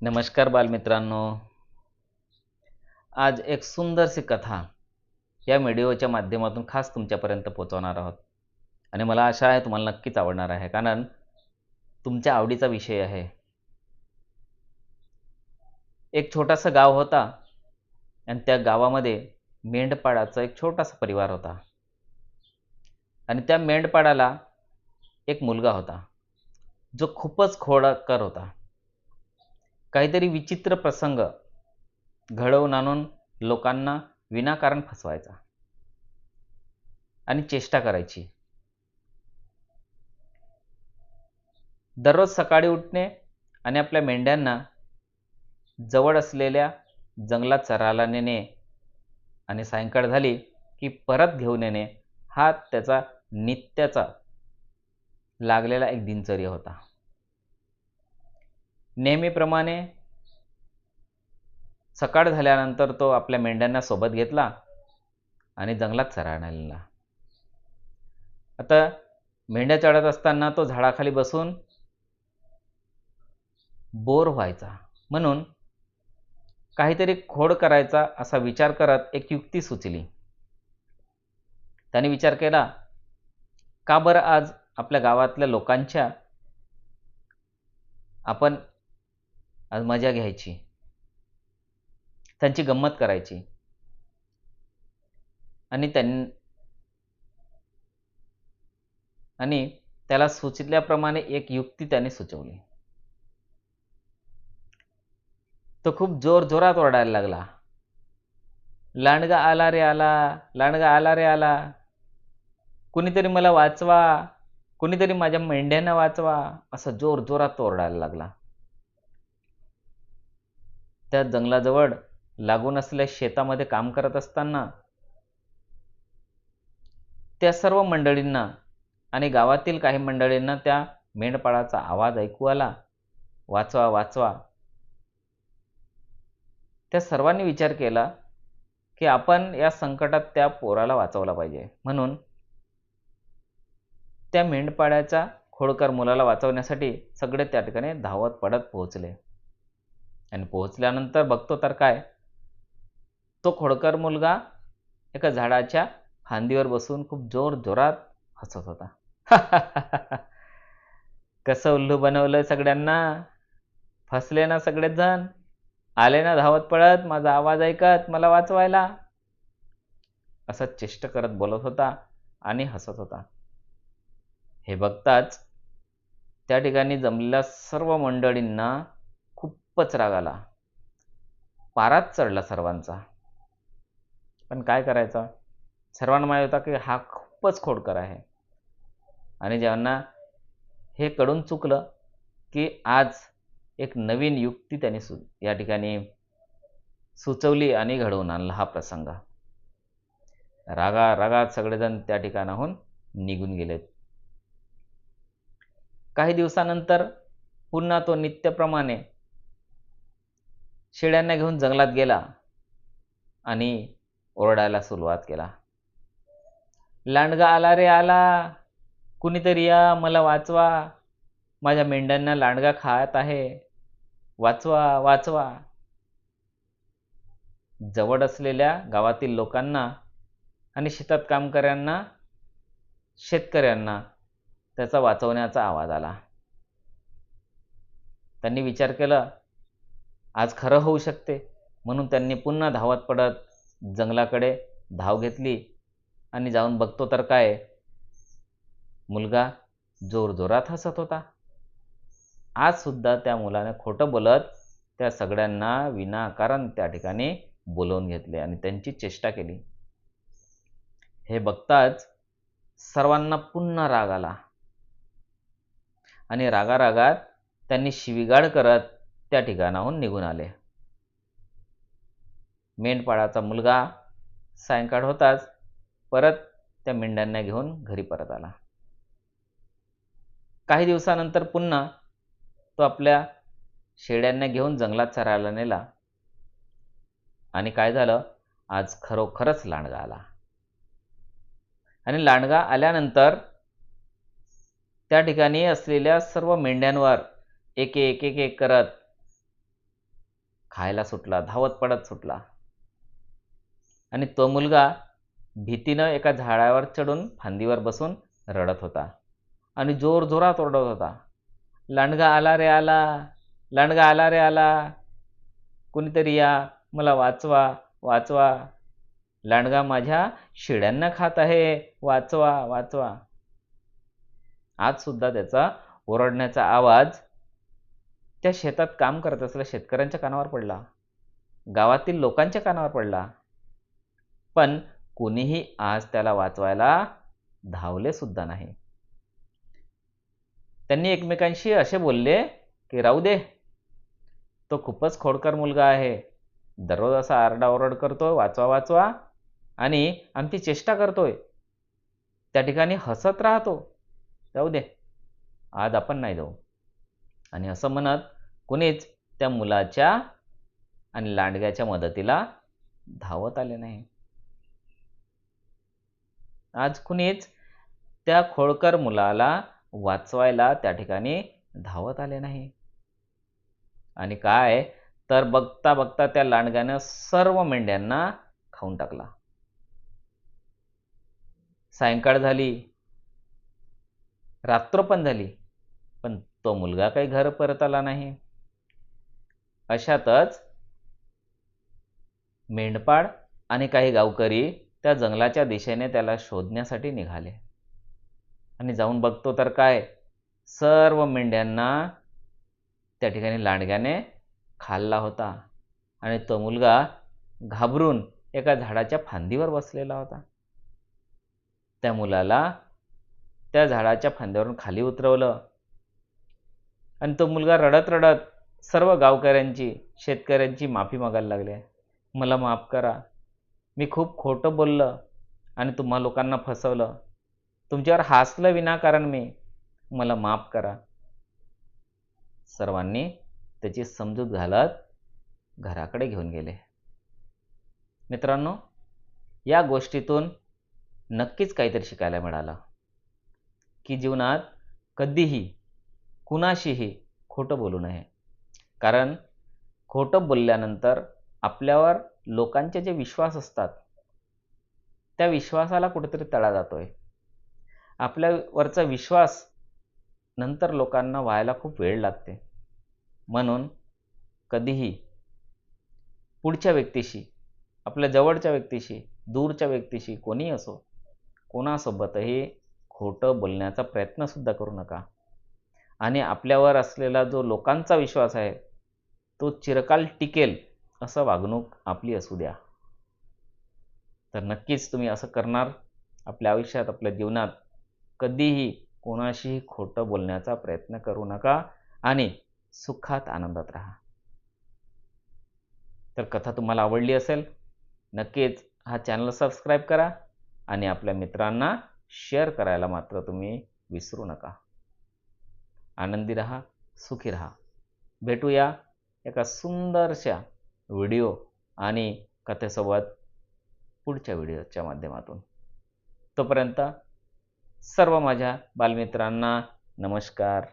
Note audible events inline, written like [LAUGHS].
नमस्कार बालमित्रांनो. आज एक सुंदरशी कथा या व्हिडिओच्या माध्यमातून खास तुमच्यापर्यंत पोचवणार आहोत. आणि मला आशा आहे तुम्हाला नक्कीच आवडणार आहे. कारण तुमच्या आवडीचा विषय आहे. एक छोटासा गाव होता आणि त्या गावामध्ये मेंढपाळाचा एक छोटासा परिवार होता. आणि त्या मेंढपाळाला एक मुलगा होता. जो खूपच खोडकर होता. काहीतरी विचित्र प्रसंग घडवून आणून लोकांना विनाकारण फसवायचा आणि चेष्टा करायची. दररोज सकाळी उठणे आणि आपल्या मेंढ्यांना जवळ असलेल्या जंगलात चरायला नेणे आणि सायंकाळ झाली की परत घेऊन येणे हा त्याचा नित्याचा लागलेला एक दिनचर्या होता. नेहमीप्रमाणे सकाळ झाल्यानंतर तो आपल्या मेंढ्यांना सोबत घेतला आणि जंगलात चरायला आता मेंढ्या चढत असताना तो झाडाखाली बसून बोर व्हायचा. म्हणून काहीतरी खोड करायचा असा विचार करत एक युक्ती सुचली. त्याने विचार केला का बरं आज आपल्या गावातल्या लोकांच्या आपण आज मजा घ्यायची. त्यांची गंमत करायची. आणि त्यां आणि त्याला सुचल्याप्रमाणे एक युक्ती त्याने सुचवली. तो खूप जोर जोरात ओरडायला लागला. लांडगा आला रे आला लांडगा आला रे आला. कुणीतरी मला वाचवा कुणीतरी माझ्या मेंढ्यांना वाचवा असं जोर जोरात तो ओरडायला लागला. त्या जंगलाजवळ लागून असलेल्या शेतामध्ये काम करत असताना त्या सर्व मंडळींना आणि गावातील काही मंडळींना त्या मेंढपाळाचा आवाज ऐकू आला. वाचवा वाचवा. त्या सर्वांनी विचार केला की आपण या संकटात त्या पोराला वाचवला पाहिजे. म्हणून त्या मेंढपाळ्याच्या खोडकर मुलाला वाचवण्यासाठी सगळे त्या ठिकाणी धावत पडत पोहोचले. आणि पोहोचल्यानंतर बघतो तर काय? तो खोडकर मुलगा एका झाडाच्या फांदीवर बसून खूप जोर जोरात हसत होता. [LAUGHS] कसं उल्लू बनवलं सगळ्यांना? फसले ना सगळेच जण आले ना धावत पळत? माझा आवाज ऐकत? मला वाचवायला? असं चेष्ट करत बोलत होता आणि हसत होता. हे बघताच त्या ठिकाणी जमलेल्या सर्व मंडळींना पचराग राग आला. पाराच चढला सर्वांचा. पण काय करायचं? सर्वांना माहीत होता की हा खूपच खोडकर आहे. आणि ज्यांना हे कडून चुकलं की आज एक नवीन युक्ती त्यांनी सु या ठिकाणी सुचवली आणि घडवून आणला हा प्रसंग. रागा रागात सगळेजण त्या ठिकाणाहून निघून गेलेत काही दिवसानंतर पुन्हा तो नित्यप्रमाणे शेळ्यांना घेऊन जंगलात गेला आणि ओरडायला सुरुवात केला. लांडगा आला रे आला कुणीतरी या मला वाचवा. माझ्या मेंढ्यांना लांडगा खात आहे. वाचवा वाचवा. जवळ असलेल्या गावातील लोकांना आणि शेतात कामकऱ्यांना शेतकऱ्यांना त्याचा वाचवण्याचा आवाज आला. त्यांनी विचार केला आज खरं होऊ शकते. म्हणून त्यांनी पुन्हा धावत पडत जंगलाकडे धाव घेतली आणि जाऊन बघतो तर काय? मुलगा जोरजोरात हसत होता. आज सुद्धा त्या मुलाने खोटं बोलत त्या सगळ्यांना विनाकारण त्या ठिकाणी बोलवून घेतले आणि त्यांची चेष्टा केली. हे बघताच सर्वांना पुन्हा राग आला. आणि रागारागात त्यांनी शिवीगाळ करत त्या ठिकाणाहून निघून आले. मेंढपाळाचा मुलगा सायंकाळ होताच परत त्या मेंढ्यांना घेऊन घरी परत आला. काही दिवसानंतर पुन्हा तो आपल्या शेळ्यांना घेऊन जंगलात चरायला नेला. आणि काय झालं? आज खरोखरच लांडगा आला. आणि लांडगा आल्यानंतर त्या ठिकाणी असलेल्या सर्व मेंढ्यांवर एक एक एक एक करत खायला सुटला धावत पडत सुटला. आणि तो मुलगा भीतीनं एका झाडावर चढून फांदीवर बसून रडत होता आणि जोर जोरात ओरडत होता. लांडगा आला रे आला लांडगा आला रे आला. कुणीतरी या मला वाचवा वाचवा. लांडगा माझ्या शिड्यांना खात आहे वाचवा वाचवा. आज सुद्धा त्याचा ओरडण्याचा आवाज त्या शेतात काम करत असलेल्या शेतकऱ्यांच्या कानावर पडला. गावातील लोकांच्या कानावर पडला. पण कुणीही आज त्याला वाचवायला धावले सुद्धा नाही. त्यांनी एकमेकांशी असे बोलले की राहू दे. तो खूपच खोडकर मुलगा आहे. दररोज असा आरडाओरड करतोय वाचवा वाचवा. आणि आमची चेष्टा करतोय. त्या ठिकाणी हसत राहतो. जाऊ दे. आज आपण नाही जाऊ. आणि असं म्हणत कुणीच त्या मुलाच्या आणि लांडग्याच्या मदतीला धावत आले नाही. आज कुणीच त्या खोडकर मुलाला वाचवायला त्या ठिकाणी धावत आले नाही. आणि काय? तर बघता बघता त्या लांडग्यानं सर्व मेंढ्यांना खाऊन टाकला. सायंकाळ झाली. रात्र पण झाली. पण तो मुलगा काही घर परत आला नाही. अशातच मेंढपाळ आणि काही गावकरी त्या जंगलाच्या दिशेने त्याला शोधण्यासाठी निघाले. आणि जाऊन बघतो तर काय सर्व मेंढ्यांना त्या ठिकाणी लांडग्याने खाल्ला होता. आणि तो मुलगा घाबरून एका झाडाच्या फांदीवर बसलेला होता. त्या मुलाला त्या झाडाच्या फांद्यावरून खाली उतरवलं. आणि तो मुलगा रडत रडत सर्व गावकऱ्यांची शेतकऱ्यांची माफी मागायला लागले. मला माफ करा. मी खूप खोटं बोललं आणि तुम्हा लोकांना फसवलं. तुमच्यावर हसलं विनाकारण मी. मला माफ करा. सर्वांनी त्याची समजूत घालत घराकडे घेऊन गेले. मित्रांनो या गोष्टीतून नक्कीच काहीतरी शिकायला मिळालं. की जीवनात कधीही कुणाशीही खोटं बोलू नये. कारण खोटं बोलल्यानंतर आपल्यावर लोकांचे जे विश्वास असतात त्या विश्वासाला कुठेतरी तळा जातोय. आपल्यावरचा विश्वास नंतर लोकांना व्हायला खूप वेळ लागते. म्हणून कधीही पुढच्या व्यक्तीशी आपल्या जवळच्या व्यक्तीशी दूरच्या व्यक्तीशी कोणी असो कोणासोबतही खोटं बोलण्याचा प्रयत्नसुद्धा करू नका. आणि आपल्यावर असलेला जो लोकांचा विश्वास आहे तो चिरकाल टिकेल असं वागणूक आपली असू द्या. तर नक्कीच तुम्ही असं करणार आपल्या आयुष्यात आपल्या जीवनात कधीही कोणाशीही खोटं बोलण्याचा प्रयत्न करू नका आणि सुखात आनंदात राहा. तर कथा तुम्हाला आवडली असेल नक्कीच हा चॅनल सबस्क्राईब करा आणि आपल्या मित्रांना शेअर करायला मात्र तुम्ही विसरू नका. आनंदी राहा सुखी राहा. भेटूया एका सुंदरशा व्हिडिओ आणि कथेसोबत पुढच्या व्हिडिओच्या माध्यमातून. तोपर्यंत सर्व माझ्या बालमित्रांना नमस्कार.